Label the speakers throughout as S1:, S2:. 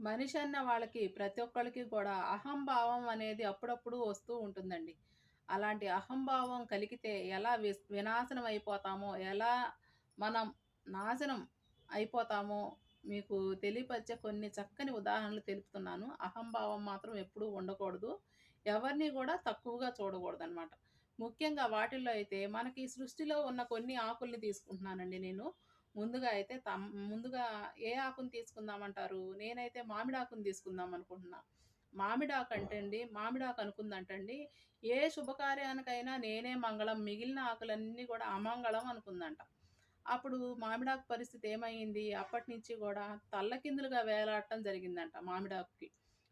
S1: మనిషి అన్న వాళ్ళకి ప్రతి ఒక్కళ్ళకి కూడా అహంభావం అనేది అప్పుడప్పుడు వస్తూ ఉంటుందండి. అలాంటి అహంభావం కలిగితే ఎలా వి వినాశనం అయిపోతామో, ఎలా మనం నాశనం అయిపోతామో మీకు తెలియపరిచే కొన్ని చక్కని ఉదాహరణలు తెలుపుతున్నాను. అహంభావం మాత్రం ఎప్పుడూ ఉండకూడదు. ఎవరిని కూడా తక్కువగా చూడకూడదనమాట. ముఖ్యంగా వాటిల్లో అయితే మనకి సృష్టిలో ఉన్న కొన్ని ఆకుల్ని తీసుకుంటున్నానండి నేను. ముందుగా అయితే తం ముందుగా ఏ ఆకుని తీసుకుందామంటారు? నేనైతే మామిడాకుని తీసుకుందాం అనుకుంటున్నా. మామిడాకు అంటే అండి, మామిడాకు అనుకుందంటండి, ఏ శుభకార్యానికైనా నేనే మంగళం, మిగిలిన ఆకులన్నీ గూడా అమంగళం అనుకుందంట. అప్పుడు మామిడాకు పరిస్థితి ఏమయింది? అప్పటినుంచి గూడా తల్లకిందులుగా వేలాడటం జరిగిందంట మామిడాకుకి.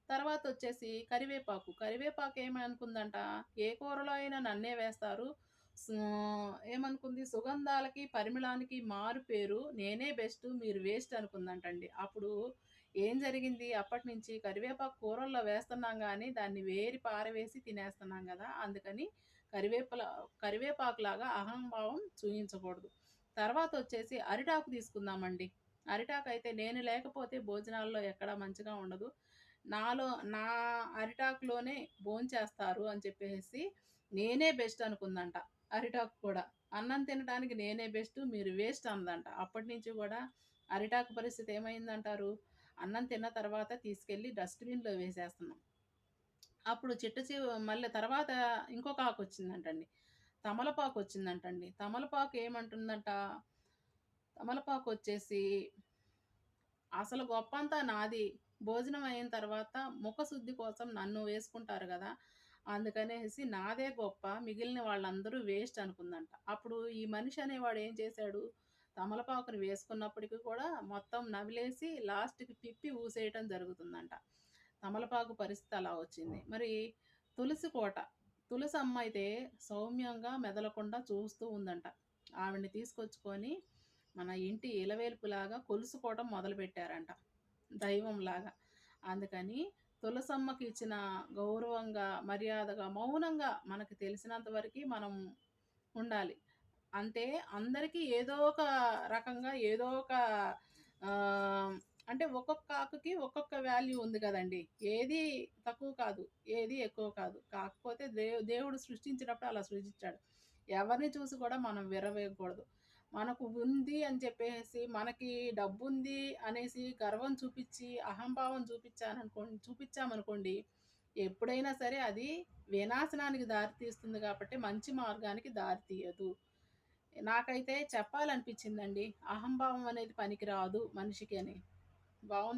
S1: తర్వాతొచ్చేసి కరివేపాకు. కరివేపాకు ఏమనుకుందంట, ఏ కూరలో అయినా నన్నే వేస్తారు. ఏమనుకుంది, సుగంధాలకి, పరిమళానికి మారు పేరు. నేనే బెస్ట్ మీరు వేస్ట్ అనుకుందంటండి. అప్పుడు ఏం జరిగింది? అప్పటినుంచి కరివేపాకు కూరల్లో వేస్తున్నాం కానీ దాన్ని వేరి పారవేసి తినేస్తున్నాం కదా అందుకని కరివేపల కరివేపాకులాగా అహంభావం చూయించకూడదు. తర్వాతొచ్చేసి అరిటాకు తీసుకుందామండి. అరిటాకయితే నేను లేకపోతే భోజనాల్లో ఎక్కడ మంచిగా ఉండదు. నాలో నా అరిటాకులోనే భోంచేస్తారు అని చెప్పేసి నేనే బెస్ట్ అనుకుందంట అరిటాకు కూడా. అన్నం తినడానికి నేనే బెస్ట్ మీరు వేస్ట్ అందంట. అప్పటినుంచి కూడా అరిటాకు పరిస్థితి ఏమైందంటారు? అన్నం తిన్న తర్వాత తీసుకెళ్ళి డస్ట్‌బిన్‌లో వేసేస్తున్నాం. అప్పుడు చిట్ట మళ్ళీ తర్వాత ఇంకొక ఆకు వచ్చిందంటండి తమలపాకు వచ్చిందంటండి తమలపాకు ఏమంటుందంట, తమలపాకు వచ్చేసి అసలు గొప్ప అంతా నాది. భోజనం అయిన తర్వాత ముఖశుద్ధి కోసం నన్ను వేసుకుంటారు కదా అందుకనేసి నాదే గొప్ప. మిగిలిన వాళ్ళందరూ వేస్ట్ అనుకుందంట. అప్పుడు ఈ మనిషి అనేవాడు ఏం చేశాడు, తమలపాకుని వేసుకున్నప్పటికీ కూడా మొత్తం నవిలేసి లాస్ట్‌కి పిప్పి ఊసేయటం జరుగుతుందంట. తమలపాకు పరిస్థితి అలా వచ్చింది. మరి తులసి కోట. తులసి అమ్మ అయితే సౌమ్యంగా మెదలకుండా చూస్తూ ఉందంట. ఆవిడని తీసుకొచ్చుకొని మన ఇంటి ఇలవేల్పులాగా కొలుసుకోవటం మొదలుపెట్టారంట. దైవంలాగా. అందుకని తులసమ్మకి ఇచ్చిన గౌరవంగా, మర్యాదగా, మౌనంగా మనకు తెలిసినంత వరకి మనం ఉండాలి. అంటే అందరికీ ఏదో ఒక రకంగా ఏదో ఒక అంటే ఒక్కొక్క ఆకుకి ఒక్కొక్క వాల్యూ ఉంది కదండి ఏది తక్కువ కాదు. ఏది ఎక్కువ కాదు. కాకపోతే దేవు దేవుడు సృష్టించినప్పుడు అలా సృష్టించాడు ఎవరిని చూసి కూడా మనం విరవేయకూడదు మనకు ఉంది అని చెప్పేసి మనకి డబ్బుంది అనేసి గర్వం చూపించి అహంభావం చూపించాననుకోండి చూపించామనుకోండి ఎప్పుడైనా సరే అది వినాశనానికి దారి తీస్తుంది మంచి మార్గానికి దారి తీయదు. నాకైతే చెప్పాలనిపించిందండి అహంభావం అనేది పనికిరాదు మనిషికి అని. బాగుంది